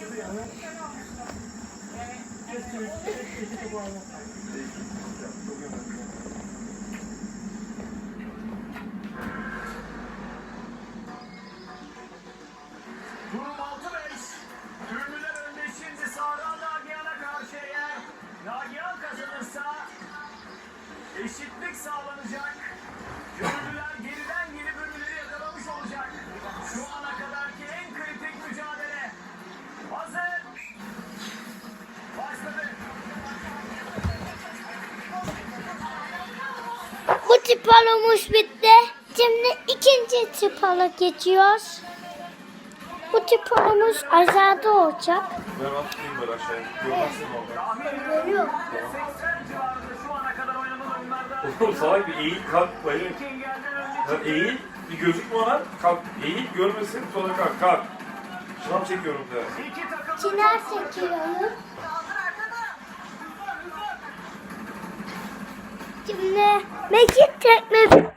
Durum 6-5. Ünlüler önde şimdi Sahra Nagihan'a karşı eğer Nagihan kazanırsa eşitlik sağlanacak. Gönüllüler Bu tip balomuz bitti. Şimdi ikinci tip balı geçiyoruz. Bu tip balomuz aşağıda olacak. Ben atlayayım böyle aşağıya. Görmezsin orada. Tahmin Görüyor. 80 civarında şu ana kadar oynanan oyunlarda. Oğlum salak bir eğil kalk önce Sen eğil bir gözükme ona. Kalk eğil görmesin sonra kalk kalk. Şınav çekiyorum takım Çınar çekiyorum. Şimdi mekik tekme